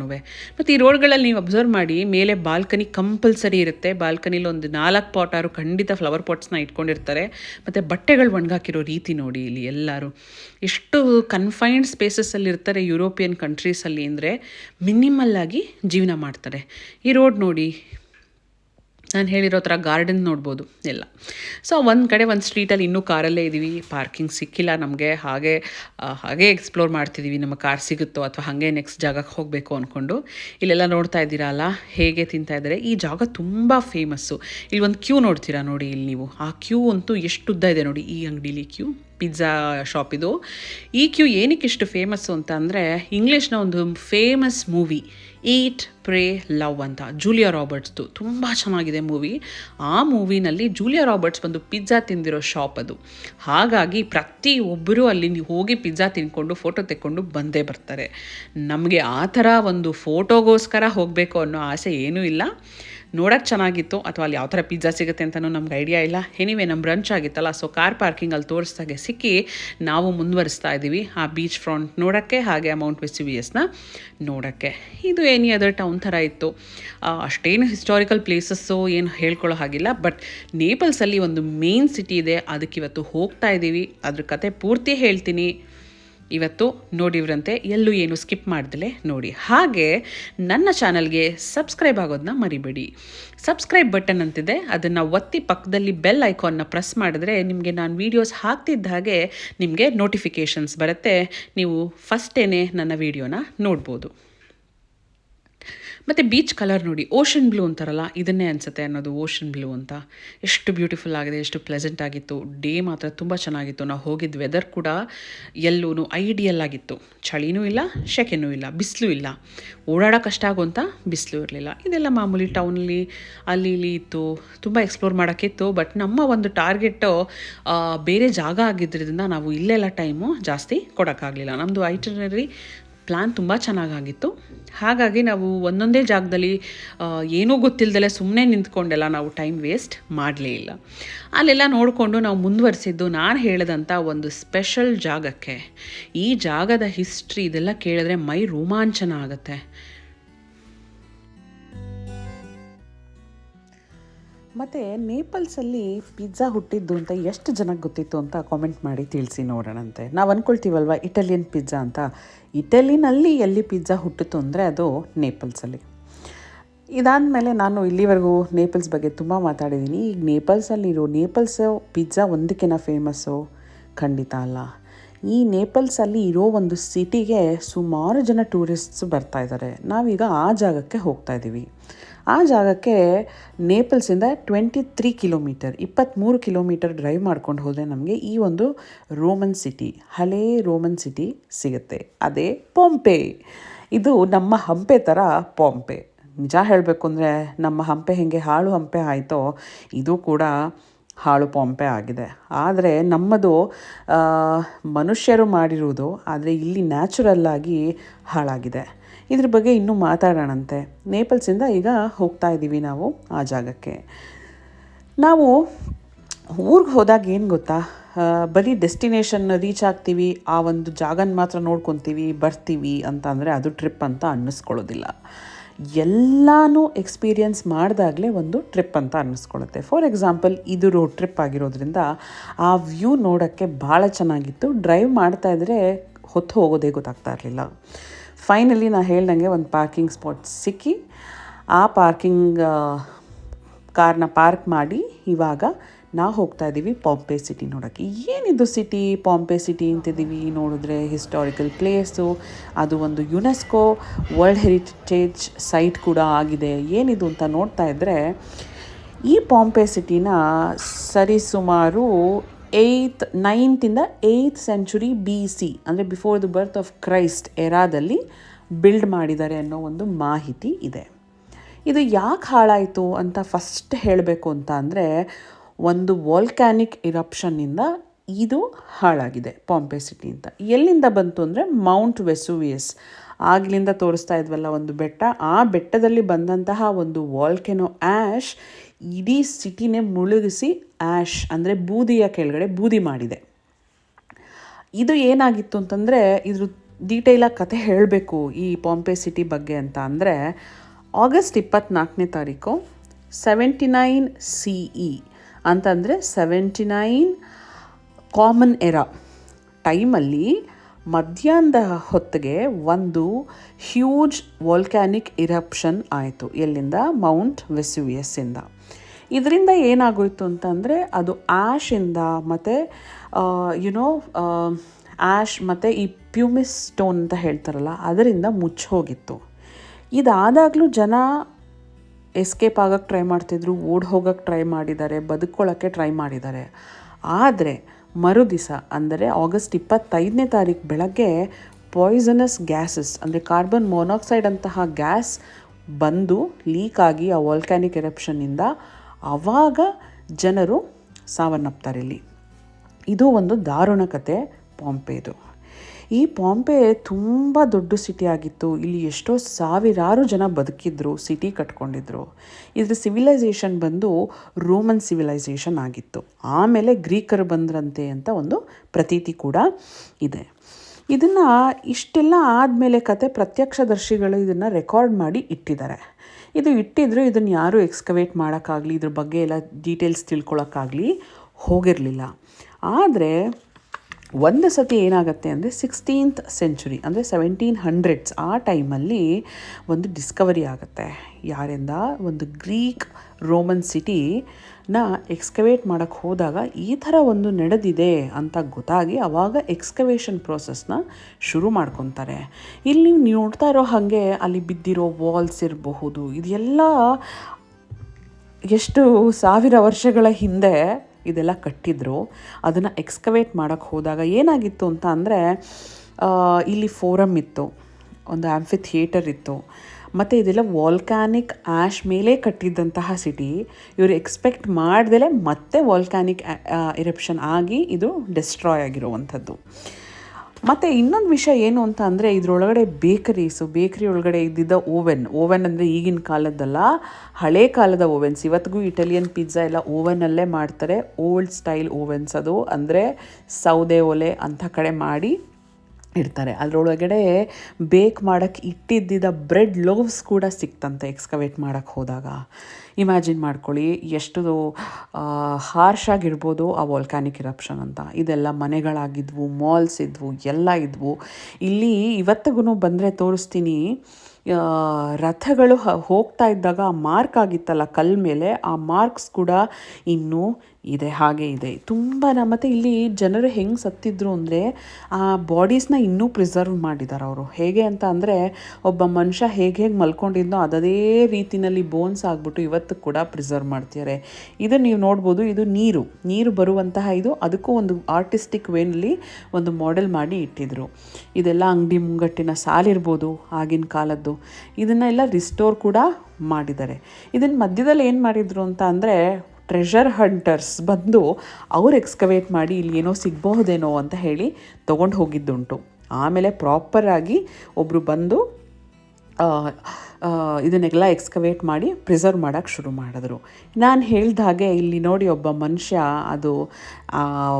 ಮತ್ತು ಈ ರೋಡ್ಗಳಲ್ಲಿ ನೀವು ಅಬ್ಸರ್ವ್ ಮಾಡಿ, ಮೇಲೆ ಬಾಲ್ಕನಿ ಕಂಪಲ್ಸರಿ ಇರುತ್ತೆ. ಬಾಲ್ಕನಿಲಿ ಒಂದು ನಾಲ್ಕು ಪಾಟಾರು ಖಂಡಿತ ಫ್ಲವರ್ ಪಾಟ್ಸ್ನ ಇಟ್ಕೊಂಡಿರ್ತಾರೆ. ಮತ್ತು ಬಟ್ಟೆಗಳು ಒಣಗಾಕಿರೋ ರೀತಿ ನೋಡಿ ಇಲ್ಲಿ ಎಲ್ಲರೂ. ಎಷ್ಟು ಕನ್ಫೈನ್ಡ್ ಸ್ಪೇಸಸ್ಸಲ್ಲಿ ಇರ್ತಾರೆ ಯುರೋಪಿಯನ್ ಕಂಟ್ರೀಸಲ್ಲಿ ಅಂದರೆ ಮಿನಿಮಲ್ ಆಗಿ ಜೀವನ ಮಾಡ್ತಾರೆ. ಈ ರೋಡ್ ನೋಡಿ ನಾನು ಹೇಳಿರೋ ಥರ ಗಾರ್ಡನ್ ನೋಡ್ಬೋದು, ಎಲ್ಲ. ಸೊ ಒಂದು ಕಡೆ ಒಂದು ಸ್ಟ್ರೀಟಲ್ಲಿ ಇನ್ನೂ ಕಾರಲ್ಲೇ ಇದ್ದೀವಿ ಪಾರ್ಕಿಂಗ್ ಸಿಕ್ಕಿಲ್ಲ ನಮಗೆ. ಹಾಗೆ ಹಾಗೆ ಎಕ್ಸ್ಪ್ಲೋರ್ ಮಾಡ್ತಿದ್ದೀವಿ ನಮ್ಮ ಕಾರ್ ಸಿಗುತ್ತೋ ಅಥವಾ ಹಾಗೆ ನೆಕ್ಸ್ಟ್ ಜಾಗಕ್ಕೆ ಹೋಗಬೇಕು ಅಂದ್ಕೊಂಡು ಇಲ್ಲೆಲ್ಲ ನೋಡ್ತಾ ಇದ್ದೀರಲ್ಲ ಹೇಗೆ ತಿಂತಾ ಇದ್ದಾರೆ? ಈ ಜಾಗ ತುಂಬ ಫೇಮಸ್ಸು ಇಲ್ಲಿ ಒಂದು ಕ್ಯೂ ನೋಡ್ತೀರಾ ನೋಡಿ ಇಲ್ಲಿ ನೀವು? ಆ ಕ್ಯೂ ಅಂತೂ ಎಷ್ಟು ಉದ್ದ ಇದೆ ನೋಡಿ. ಈ ಅಂಗಡೀಲಿ ಕ್ಯೂ ಪಿಜ್ಜಾ ಶಾಪ್ ಇದು ಈ ಕ್ಯೂ ಏನಕ್ಕೆ ಇಷ್ಟು ಫೇಮಸ್ಸು ಅಂತ ಅಂದರೆ ಇಂಗ್ಲೀಷ್ನ ಒಂದು famous movie eat, pray, love ಅಂತ, ಜೂಲಿಯಾ ರಾಬರ್ಟ್ಸ್ದು. ತುಂಬ ಚೆನ್ನಾಗಿದೆ ಮೂವಿ ಆ ಮೂವಿನಲ್ಲಿ ಜೂಲಿಯಾ ರಾಬರ್ಟ್ಸ್ ಬಂದು ಪಿಜ್ಜಾ ತಿಂದಿರೋ ಶಾಪ್ ಅದು. ಹಾಗಾಗಿ ಪ್ರತಿಯೊಬ್ಬರೂ ಅಲ್ಲಿ ಹೋಗಿ ಪಿಜ್ಜಾ ತಿನ್ಕೊಂಡು ಫೋಟೋ ತೆಕ್ಕೊಂಡು ಬಂದೇ ಬರ್ತಾರೆ. ನಮಗೆ ಆ ಥರ ಒಂದು ಫೋಟೋಗೋಸ್ಕರ ಹೋಗಬೇಕು ಅನ್ನೋ ಆಸೆ ಏನೂ ಇಲ್ಲ. ನೋಡೋಕ್ಕೆ ಚೆನ್ನಾಗಿತ್ತು ಅಥವಾ ಅಲ್ಲಿ ಯಾವ ಥರ ಪಿಜ್ಜಾ ಸಿಗುತ್ತೆ ಅಂತಲೂ ನಮ್ಗೆ ಐಡಿಯಾ ಇಲ್ಲ. ಎನಿವೆ ನಮ್ಮ ಬ್ರಂಚ್ ಆಗಿತ್ತಲ್ಲ ಸೊ ಕಾರ್ ಪಾರ್ಕಿಂಗ್ ಅಲ್ಲಿ ತೋರಿಸ್ದಾಗೆ ಸಿಕ್ಕಿ ನಾವು ಮುಂದುವರಿಸ್ತಾ ಇದ್ದೀವಿ ಆ ಬೀಚ್ ಫ್ರಂಟ್ ನೋಡೋಕ್ಕೆ, ಹಾಗೆ ಮೌಂಟ್ ವೆಸಿವಿಯಸ್ನ ನೋಡೋಕ್ಕೆ. ಇದು ಎನಿ ಅದರ್ ಟೌನ್ ಥರ ಇತ್ತು. ಅಷ್ಟೇನು ಹಿಸ್ಟಾರಿಕಲ್ ಪ್ಲೇಸಸ್ಸು ಏನು ಹೇಳ್ಕೊಳ್ಳೋ ಹಾಗಿಲ್ಲ ಬಟ್ ನೇಪಲ್ಸಲ್ಲಿ ಒಂದು ಮೇನ್ ಸಿಟಿ ಇದೆ, ಅದಕ್ಕೆ ಇವತ್ತು ಹೋಗ್ತಾ ಇದ್ದೀವಿ. ಅದ್ರ ಕತೆ ಪೂರ್ತಿ ಹೇಳ್ತೀನಿ. ಇವತ್ತು ನೋಡಿವ್ರಂತೆ, ಎಲ್ಲೂ ಏನು ಸ್ಕಿಪ್ ಮಾಡ್ದಲೇ ನೋಡಿ. ಹಾಗೆ ನನ್ನ ಚಾನಲ್ಗೆ ಸಬ್ಸ್ಕ್ರೈಬ್ ಆಗೋದನ್ನ ಮರಿಬೇಡಿ. ಸಬ್ಸ್ಕ್ರೈಬ್ ಬಟನ್ ಅಂತಿದೆ, ಅದನ್ನು ಒತ್ತಿ ಪಕ್ಕದಲ್ಲಿ ಬೆಲ್ ಐಕಾನ್ನ ಪ್ರೆಸ್ ಮಾಡಿದ್ರೆ ನಿಮಗೆ ನಾನು ವೀಡಿಯೋಸ್ ಹಾಕ್ತಿದ್ದ ಹಾಗೆ ನಿಮಗೆ ನೋಟಿಫಿಕೇಷನ್ಸ್ ಬರುತ್ತೆ. ನೀವು ಫಸ್ಟೇನೆ ನನ್ನ ವೀಡಿಯೋನ ನೋಡ್ಬೋದು. ಮತ್ತು ಬೀಚ್ ಕಲರ್ ನೋಡಿ ಓಷನ್ ಬ್ಲೂ ಅಂತಾರಲ್ಲ, ಇದನ್ನೇ ಅನಿಸುತ್ತೆ ಅನ್ನೋದು ಓಷನ್ ಬ್ಲೂ ಅಂತ. ಎಷ್ಟು ಬ್ಯೂಟಿಫುಲ್ ಆಗಿದೆ, ಎಷ್ಟು ಪ್ಲೆಸೆಂಟ್ ಆಗಿತ್ತು. ಡೇ ಮಾತ್ರ ತುಂಬ ಚೆನ್ನಾಗಿತ್ತು. ನಾವು ಹೋಗಿದ್ದ ವೆದರ್ ಕೂಡ ಎಲ್ಲೂ ಐಡಿಯಲ್ ಆಗಿತ್ತು. ಚಳಿನೂ ಇಲ್ಲ ಶೆಕೆನೂ ಇಲ್ಲ, ಬಿಸಿಲು ಇಲ್ಲ. ಓಡಾಡೋಕೆ ಕಷ್ಟ ಆಗುವಂಥ ಬಿಸಿಲು ಇರಲಿಲ್ಲ. ಇದೆಲ್ಲ ಮಾಮೂಲಿ ಟೌನಲ್ಲಿ ಅಲ್ಲಿ ಇಲ್ಲಿ ಇತ್ತು. ತುಂಬ ಎಕ್ಸ್ಪ್ಲೋರ್ ಮಾಡೋಕ್ಕಿತ್ತು ಬಟ್ ನಮ್ಮ ಒಂದು ಟಾರ್ಗೆಟ್ ಬೇರೆ ಜಾಗ ಆಗಿದ್ದರಿಂದ ನಾವು ಇಲ್ಲೆಲ್ಲ ಟೈಮು ಜಾಸ್ತಿ ಕೊಡೋಕ್ಕಾಗಲಿಲ್ಲ. ನಮ್ಮದು ಐಟನರಿ ಪ್ಲ್ಯಾನ್ ತುಂಬ ಚೆನ್ನಾಗಾಗಿತ್ತು. ಹಾಗಾಗಿ ನಾವು ಒಂದೊಂದೇ ಜಾಗದಲ್ಲಿ ಏನೂ ಗೊತ್ತಿಲ್ಲದಲೆ ಸುಮ್ಮನೆ ನಿಂತ್ಕೊಂಡೆಲ್ಲ ನಾವು ಟೈಮ್ ವೇಸ್ಟ್ ಮಾಡಲೇ ಇಲ್ಲ. ಅಲ್ಲೆಲ್ಲ ನೋಡಿಕೊಂಡು ನಾವು ಮುಂದುವರಿಸಿದ್ದು ನಾನು ಹೇಳಿದಂಥ ಒಂದು ಸ್ಪೆಷಲ್ ಜಾಗಕ್ಕೆ. ಈ ಜಾಗದ ಹಿಸ್ಟ್ರಿ ಇದೆಲ್ಲ ಕೇಳಿದ್ರೆ ಮೈ ರೋಮಾಂಚನ ಆಗುತ್ತೆ. ಮತ್ತು ನೇಪಲ್ಸಲ್ಲಿ ಪಿಜ್ಜಾ ಹುಟ್ಟಿದ್ದು ಅಂತ ಎಷ್ಟು ಜನಕ್ಕೆ ಗೊತ್ತಿತ್ತು ಅಂತ ಕಾಮೆಂಟ್ ಮಾಡಿ ತಿಳಿಸಿ ನೋಡೋಣಂತೆ. ನಾವು ಅಂದ್ಕೊಳ್ತೀವಲ್ವ ಇಟಾಲಿಯನ್ ಪಿಜ್ಜಾ ಅಂತ? ಇಟಲಿನಲ್ಲಿ ಎಲ್ಲಿ ಪಿಜ್ಜಾ ಹುಟ್ಟಿತು ಅಂದರೆ ಅದು ನೇಪಲ್ಸಲ್ಲಿ. ಇದಾದಮೇಲೆ ನಾನು ಇಲ್ಲಿವರೆಗೂ ನೇಪಲ್ಸ್ ಬಗ್ಗೆ ತುಂಬ ಮಾತಾಡಿದ್ದೀನಿ. ಈಗ ನೇಪಲ್ಸಲ್ಲಿರೋ ನೇಪಲ್ಸ್ ಪಿಜ್ಜಾ ಒಂದಕ್ಕಿಂತ ಫೇಮಸ್ಸು ಖಂಡಿತ ಅಲ್ಲ. ಈ ನೇಪಲ್ಸಲ್ಲಿ ಇರೋ ಒಂದು ಸಿಟಿಗೆ ಸುಮಾರು ಜನ ಟೂರಿಸ್ಟ್ಸ್ ಬರ್ತಾ ಇದ್ದಾರೆ ನಾವೀಗ ಆ ಜಾಗಕ್ಕೆ ಹೋಗ್ತಾ ಇದ್ದೀವಿ ಆ ಜಾಗಕ್ಕೆ ನೇಪಲ್ಸಿಂದ ಟ್ವೆಂಟಿ ತ್ರೀ ಕಿಲೋಮೀಟರ್ ಇಪ್ಪತ್ತ್ಮೂರು ಕಿಲೋಮೀಟರ್ ಡ್ರೈವ್ ಮಾಡ್ಕೊಂಡು ಹೋದರೆ ನಮಗೆ ಈ ಒಂದು ರೋಮನ್ ಸಿಟಿ, ಹಳೇ ರೋಮನ್ ಸಿಟಿ ಸಿಗುತ್ತೆ. ಅದೇ ಪೊಂಪೆ. ಇದು ನಮ್ಮ ಹಂಪೆ ಥರ ಪೊಂಪೆ. ನಿಜ ಹೇಳಬೇಕು ಅಂದರೆ ನಮ್ಮ ಹಂಪೆ ಹೇಗೆ ಹಾಳು ಹಂಪೆ ಆಯಿತೋ, ಇದು ಕೂಡ ಹಾಳು ಪೊಂಪೆ ಆಗಿದೆ. ಆದರೆ ನಮ್ಮದು ಮನುಷ್ಯರು ಮಾಡಿರುವುದು ಆದರೆ ಇಲ್ಲಿ ನ್ಯಾಚುರಲ್ಲಾಗಿ ಹಾಳಾಗಿದೆ. ಇದ್ರ ಬಗ್ಗೆ ಇನ್ನೂ ಮಾತಾಡೋಣಂತೆ. ನೇಪಲ್ಸಿಂದ ಈಗ ಹೋಗ್ತಾ ಇದ್ದೀವಿ ನಾವು ಆ ಜಾಗಕ್ಕೆ. ನಾವು ಊರಿಗೆ ಹೋದಾಗ ಏನು ಗೊತ್ತಾ? ಬರೀ ಡೆಸ್ಟಿನೇಷನ್ ರೀಚ್ ಆಗ್ತೀವಿ, ಆ ಒಂದು ಜಾಗನ ಮಾತ್ರ ನೋಡ್ಕೊತೀವಿ, ಬರ್ತೀವಿ ಅಂತ ಅಂದರೆ ಅದು ಟ್ರಿಪ್ ಅಂತ ಅನ್ನಿಸ್ಕೊಳ್ಳೋದಿಲ್ಲ. ಎಲ್ಲನೂ ಎಕ್ಸ್ಪೀರಿಯನ್ಸ್ ಮಾಡಿದಾಗಲೇ ಒಂದು ಟ್ರಿಪ್ ಅಂತ ಅನ್ನಿಸ್ಕೊಳ್ಳುತ್ತೆ. ಫಾರ್ ಎಕ್ಸಾಂಪಲ್, ಇದು ರೋಡ್ ಟ್ರಿಪ್ ಆಗಿರೋದ್ರಿಂದ ಆ ವ್ಯೂ ನೋಡೋಕ್ಕೆ ಭಾಳ ಚೆನ್ನಾಗಿತ್ತು. ಡ್ರೈವ್ ಮಾಡ್ತಾ ಇದ್ದರೆ ಹೊತ್ತು ಹೋಗೋದೇ ಗೊತ್ತಾಗ್ತಾ ಇರಲಿಲ್ಲ. ಫೈನಲಿ ನಾನು ಹೇಳ್ದಂಗೆ ಒಂದು ಪಾರ್ಕಿಂಗ್ ಸ್ಪಾಟ್ ಸಿಕ್ಕಿ, ಆ ಪಾರ್ಕಿಂಗ್ ಕಾರ್ನ ಪಾರ್ಕ್ ಮಾಡಿ ಇವಾಗ ನಾವು ಹೋಗ್ತಾ ಇದ್ದೀವಿ ಪಾಂಪೆ ಸಿಟಿ ನೋಡೋಕ್ಕೆ. ಏನಿದು ಸಿಟಿ ಪಾಂಪೆ ಸಿಟಿ ಅಂತಿದ್ದೀವಿ ನೋಡಿದ್ರೆ ಹಿಸ್ಟಾರಿಕಲ್ ಪ್ಲೇಸು ಅದು ಒಂದು ಯುನೆಸ್ಕೋ ವರ್ಲ್ಡ್ ಹೆರಿಟೇಜ್ ಸೈಟ್ ಕೂಡ ಆಗಿದೆ. ಏನಿದು ಅಂತ ನೋಡ್ತಾ ಇದ್ದರೆ ಈ ಪಾಂಪೆ ಸಿಟಿನ ಸರಿಸುಮಾರು ಏಯ್ತ್ ನೈನ್ತಿಂದ ಏಯ್ತ್ ಸೆಂಚುರಿ ಬಿ ಸಿ ಅಂದರೆ before the birth of Christ ಎರಾದಲ್ಲಿ build ಮಾಡಿದ್ದಾರೆ ಅನ್ನೋ ಒಂದು ಮಾಹಿತಿ ಇದೆ. ಇದು ಯಾಕೆ ಹಾಳಾಯಿತು ಅಂತ ಫಸ್ಟ್ ಹೇಳಬೇಕು ಅಂತ ಅಂದರೆ, ಒಂದು ವಾಲ್ಕ್ಯಾನಿಕ್ ಇರಪ್ಷನ್ನಿಂದ ಇದು ಹಾಳಾಗಿದೆ ಪಾಂಪೆ ಸಿಟಿ ಅಂತ. ಎಲ್ಲಿಂದ ಬಂತು ಅಂದರೆ ಮೌಂಟ್ ವೆಸುವಿಯಸ್ ಆಗಲಿಂದ ತೋರಿಸ್ತಾ ಇದ್ವಲ್ಲ ಒಂದು ಬೆಟ್ಟ, ಆ ಬೆಟ್ಟದಲ್ಲಿ ಬಂದಂತಹ ಒಂದು ವಾಲ್ಕೆನೋ ಆ್ಯಶ್ ಇಡೀ ಸಿಟಿನೇ ಮುಳುಗಿಸಿ ಆ್ಯಶ್ ಅಂದರೆ ಬೂದಿಯ ಕೆಳಗಡೆ ಬೂದಿ ಮಾಡಿದೆ. ಇದು ಏನಾಗಿತ್ತು ಅಂತಂದರೆ ಇದ್ರ ಡೀಟೇಲಾಗಿ ಕತೆ ಹೇಳಬೇಕು ಈ ಪಾಂಪೆ ಸಿಟಿ ಬಗ್ಗೆ ಅಂತ ಅಂದರೆ ಆಗಸ್ಟ್ ಇಪ್ಪತ್ತ್ನಾಲ್ಕನೇ ತಾರೀಕು ಸೆವೆಂಟಿ ನೈನ್ ಸಿ ಇ ಅಂತಂದರೆ ಸೆವೆಂಟಿ ನೈನ್ ಕಾಮನ್ ಎರಾ ಟೈಮಲ್ಲಿ ಮಧ್ಯಾಹ್ನದ ಹೊತ್ತಿಗೆ ಒಂದು ಹ್ಯೂಜ್ ವಾಲ್ಕ್ಯಾನಿಕ್ ಇರಪ್ಷನ್ ಆಯಿತು. ಎಲ್ಲಿಂದ? ಮೌಂಟ್ ವೆಸ್ಯುವಿಯಸ್ಸಿಂದ ಇದರಿಂದ ಏನಾಗೋಯ್ತು ಅಂತಂದರೆ, ಅದು ಆ್ಯಶಿಂದ ಮತ್ತು ಯುನೋ ಆ್ಯಶ್ ಮತ್ತು ಈ ಪ್ಯೂಮಿಸ್ ಸ್ಟೋನ್ ಅಂತ ಹೇಳ್ತಾರಲ್ಲ, ಅದರಿಂದ ಮುಚ್ಚಿ ಹೋಗಿತ್ತು. ಇದಾದಾಗಲೂ ಜನ ಎಸ್ಕೇಪ್ ಆಗೋಕ್ಕೆ ಟ್ರೈ ಮಾಡ್ತಿದ್ರು, ಓಡ್ ಹೋಗೋಕ್ಕೆ ಟ್ರೈ ಮಾಡಿದ್ದಾರೆ ಬದುಕೊಳ್ಳೋಕ್ಕೆ ಟ್ರೈ ಮಾಡಿದ್ದಾರೆ. ಆದರೆ ಮರುದಿಸ, ಅಂದರೆ ಆಗಸ್ಟ್ ಇಪ್ಪತ್ತೈದನೇ ತಾರೀಕು ಬೆಳಗ್ಗೆ ಪಾಯ್ಸನಸ್ ಗ್ಯಾಸಸ್ ಅಂದರೆ ಕಾರ್ಬನ್ ಮೊನಾಕ್ಸೈಡ್ ಅಂತಹ ಗ್ಯಾಸ್ ಬಂದು ಲೀಕ್ ಆಗಿ ಆ ವಾಲ್ಕ್ಯಾನಿಕ್ ಎರಪ್ಷನ್ನಿಂದ ಆವಾಗ ಜನರು ಸಾವನ್ನಪ್ತಾರೆ ಇಲ್ಲಿ. ಇದು ಒಂದು ದಾರುಣ ಕತೆ ಪಾಂಪೆದು ಈ ಪಾಂಪೆ ತುಂಬ ದೊಡ್ಡ ಸಿಟಿ ಆಗಿತ್ತು. ಇಲ್ಲಿ ಎಷ್ಟೋ ಸಾವಿರಾರು ಜನ ಬದುಕಿದ್ರು ಸಿಟಿ ಕಟ್ಕೊಂಡಿದ್ರು. ಇದ್ರ ಸಿವಿಲೈಸೇಷನ್ ಬಂದು ರೋಮನ್ ಸಿವಿಲೈಸೇಷನ್ ಆಗಿತ್ತು. ಆಮೇಲೆ ಗ್ರೀಕರು ಬಂದ್ರಂತೆ ಅಂತ ಒಂದು ಪ್ರತೀತಿ ಕೂಡ ಇದೆ. ಇದನ್ನು ಇಷ್ಟೆಲ್ಲ ಆದಮೇಲೆ ಕತೆ ಪ್ರತ್ಯಕ್ಷದರ್ಶಿಗಳು ಇದನ್ನು ರೆಕಾರ್ಡ್ ಮಾಡಿ ಇಟ್ಟಿದ್ದಾರೆ. ಇದು ಇಟ್ಟಿದ್ರು, ಇದನ್ನು ಯಾರೂ ಎಕ್ಸ್ಕವೇಟ್ ಮಾಡೋಕ್ಕಾಗಲಿ, ಇದ್ರ ಬಗ್ಗೆ ಎಲ್ಲ ಡೀಟೇಲ್ಸ್ ತಿಳ್ಕೊಳಕ್ಕಾಗಲಿ ಹೋಗಿರಲಿಲ್ಲ. ಆದರೆ ಒಂದು ಸತಿ ಏನಾಗುತ್ತೆ ಅಂದರೆ ಸಿಕ್ಸ್ಟೀನ್ತ್ ಸೆಂಚುರಿ ಅಂದರೆ ಸೆವೆಂಟೀನ್ ಹಂಡ್ರೆಡ್ಸ್ ಆ ಟೈಮಲ್ಲಿ ಒಂದು ಡಿಸ್ಕವರಿ ಆಗುತ್ತೆ. ಯಾರಿಂದ? ಒಂದು ಗ್ರೀಕ್ ರೋಮನ್ ಸಿಟಿನ ಎಕ್ಸ್ಕವೇಟ್ ಮಾಡೋಕ್ಕೆ ಹೋದಾಗ ಈ ಥರ ಒಂದು ನಡೆದಿದೆ ಅಂತ ಗೊತ್ತಾಗಿ ಆವಾಗ ಎಕ್ಸ್ಕವೇಷನ್ ಪ್ರೋಸೆಸ್ನ ಶುರು ಮಾಡ್ಕೊತಾರೆ. ಇಲ್ಲಿ ನೀವು ನೋಡ್ತಾ ಇರೋ ಹಾಗೆ ಅಲ್ಲಿ ಬಿದ್ದಿರೋ ವಾಲ್ಸ್ ಇರಬಹುದು, ಇದೆಲ್ಲ ಎಷ್ಟು ಸಾವಿರ ವರ್ಷಗಳ ಹಿಂದೆ ಇದೆಲ್ಲ ಕಟ್ಟಿದ್ರು, ಅದನ್ನು ಎಕ್ಸ್ಕವೇಟ್ ಮಾಡೋಕ್ಕೆ ಹೋದಾಗ ಏನಾಗಿತ್ತು ಅಂತ ಅಂದರೆ ಇಲ್ಲಿ ಫೋರಮ್ ಇತ್ತು, ಒಂದು ಆ್ಯಂಫಿ ಥಿಯೇಟರ್ ಇತ್ತು. ಮತ್ತು ಇದೆಲ್ಲ ವಾಲ್ಕ್ಯಾನಿಕ್ ಆ್ಯಶ್ ಮೇಲೆ ಕಟ್ಟಿದ್ದಂತಹ ಸಿಟಿ ಇವರು ಎಕ್ಸ್ಪೆಕ್ಟ್ ಮಾಡ್ದಲೇ ಮತ್ತೆ ವಾಲ್ಕ್ಯಾನಿಕ್ ಇರಪ್ಷನ್ ಆಗಿ ಇದು ಡೆಸ್ಟ್ರಾಯ್ ಆಗಿರುವಂಥದ್ದು. ಮತ್ತು ಇನ್ನೊಂದು ವಿಷಯ ಏನು ಅಂತ ಅಂದರೆ ಇದರೊಳಗಡೆ ಬೇಕರೀಸು ಬೇಕರಿ ಒಳಗಡೆ ಇದ್ದಿದ್ದ ಓವೆನ್. ಓವೆನ್ ಅಂದರೆ ಈಗಿನ ಕಾಲದ್ದಲ್ಲ, ಹಳೆ ಕಾಲದ ಓವೆನ್ಸ್. ಇವತ್ತಿಗೂ ಇಟಾಲಿಯನ್ ಪಿಜ್ಜಾ ಎಲ್ಲ ಓವನಲ್ಲೇ ಮಾಡ್ತಾರೆ ಓಲ್ಡ್ ಸ್ಟೈಲ್ ಓವೆನ್ಸ್ ಅದು. ಅಂದರೆ ಸೌದೆ ಒಲೆ ಅಂಥ ಕಡೆ ಮಾಡಿ ಇಡ್ತಾರೆ. ಅದರೊಳಗಡೆ ಬೇಕ್ ಮಾಡೋಕ್ಕೆ ಇಟ್ಟಿದ್ದಿದ್ದ ಬ್ರೆಡ್ ಲೋವ್ಸ್ ಕೂಡ ಸಿಕ್ತಂತೆ ಎಕ್ಸ್ಕವೇಟ್ ಮಾಡೋಕ್ಕೆ ಹೋದಾಗ. ಇಮ್ಯಾಜಿನ್ ಮಾಡ್ಕೊಳ್ಳಿ ಎಷ್ಟು ಹಾರ್ಶ್ ಆಗಿರ್ಬೋದು ಆ ವಾಲ್ಕ್ಯಾನಿಕ್ ಇರಪ್ಷನ್ ಅಂತ. ಇದೆಲ್ಲ ಮನೆಗಳಾಗಿದ್ವು ಮಾಲ್ಸ್ ಇದ್ವು, ಎಲ್ಲ ಇದ್ವು. ಇಲ್ಲಿ ಇವತ್ತಿಗೂ ಬಂದರೆ ತೋರಿಸ್ತೀನಿ ರಥಗಳು ಹೋಗ್ತಾ ಇದ್ದಾಗ ಆ ಮಾರ್ಕ್ ಆಗಿತ್ತಲ್ಲ ಕಲ್ಲು ಮೇಲೆ, ಆ ಮಾರ್ಕ್ಸ್ ಕೂಡ ಇನ್ನೂ ಇದೆ, ಹಾಗೆ ಇದೆ. ತುಂಬ ಮತ್ತು ಇಲ್ಲಿ ಜನರು ಹೆಂಗೆ ಸತ್ತಿದ್ರು ಅಂದರೆ, ಆ ಬಾಡೀಸ್ನ ಇನ್ನೂ ಪ್ರಿಸರ್ವ್ ಮಾಡಿದ್ದಾರೆ ಅವರು. ಹೇಗೆ ಅಂತ ಅಂದರೆ, ಒಬ್ಬ ಮನುಷ್ಯ ಹೇಗೆ ಹೇಗೆ ಮಲ್ಕೊಂಡಿದ್ದೋ ಅದೇ ರೀತಿಯಲ್ಲಿ ಬೋನ್ಸ್ ಆಗಿಬಿಟ್ಟು ಇವತ್ತು ಕೂಡ ಪ್ರಿಸರ್ವ್ ಮಾಡ್ತಿದ್ದಾರೆ ಇದು ನೀವು ನೋಡ್ಬೋದು, ಇದು ನೀರು. ನೀರು ಬರುವಂತಹ ಇದು ಅದಕ್ಕೂ ಒಂದು ಆರ್ಟಿಸ್ಟಿಕ್ ವೇನಲ್ಲಿ ಒಂದು ಮಾಡೆಲ್ ಮಾಡಿ ಇಟ್ಟಿದ್ರು. ಇದೆಲ್ಲ ಅಂಗಡಿ ಮುಂಗಟ್ಟಿನ ಸಾಲಿರ್ಬೋದು ಆಗಿನ ಕಾಲದ್ದು. ಇದನ್ನೆಲ್ಲ ರಿಸ್ಟೋರ್ ಕೂಡ ಮಾಡಿದ್ದಾರೆ ಇದನ್ನು ಮಧ್ಯದಲ್ಲಿ ಏನು ಮಾಡಿದರು ಅಂತ ಅಂದರೆ ಟ್ರೆಷರ್ ಹಂಟರ್ಸ್ ಬಂದು ಅವ್ರು ಎಕ್ಸ್ಕವೇಟ್ ಮಾಡಿ ಇಲ್ಲಿ ಏನೋ ಸಿಗಬಹುದೇನೋ ಅಂತ ಹೇಳಿ ತೊಗೊಂಡು ಹೋಗಿದ್ದುಂಟು. ಆಮೇಲೆ ಪ್ರಾಪರಾಗಿ ಒಬ್ಬರು ಬಂದು ಇದನ್ನೆಲ್ಲ ಎಕ್ಸ್ಕವೇಟ್ ಮಾಡಿ ಪ್ರಿಸರ್ವ್ ಮಾಡೋಕ್ಕೆ ಶುರು ಮಾಡಿದ್ರು. ನಾನು ಹೇಳ್ದಾಗೆ ಇಲ್ಲಿ ನೋಡಿ ಒಬ್ಬ ಮನುಷ್ಯ, ಅದು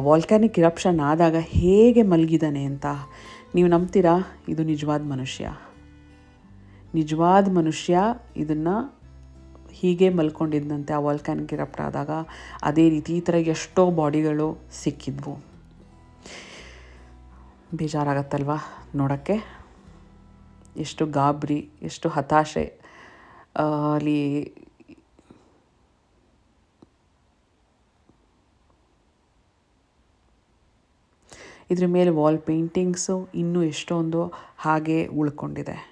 ವಾಲ್ಕ್ಯಾನಿಕ್ ಇರಪ್ಷನ್ ಆದಾಗ ಹೇಗೆ ಮಲಗಿದ್ದಾನೆ ಅಂತ. ನೀವು ನಂಬ್ತೀರಾ? ಇದು ನಿಜವಾದ ಮನುಷ್ಯ. ನಿಜವಾದ ಮನುಷ್ಯ ಇದನ್ನು ಹೀಗೆ ಮಲ್ಕೊಂಡಿದ್ದಂತೆ ಆ ವಾಲ್ಕ್ಯಾನಿಕ್ ಇರಪ್ಟ್ ಆದಾಗ ಅದೇ ರೀತಿ ಈ ಥರ ಎಷ್ಟೋ ಬಾಡಿಗಳು ಸಿಕ್ಕಿದ್ವು. ಬೇಜಾರಾಗತ್ತಲ್ವಾ ನೋಡೋಕ್ಕೆ? ಎಷ್ಟು ಗಾಬರಿ, ಎಷ್ಟು ಹತಾಶೆ ಅಲ್ಲಿ ಇದ್ರ ಮೇಲೆ ವಾಲ್ ಪೇಂಟಿಂಗ್ಸು ಇನ್ನೂ ಎಷ್ಟೊಂದು ಹಾಗೆ ಉಳ್ಕೊಂಡಿದೆ.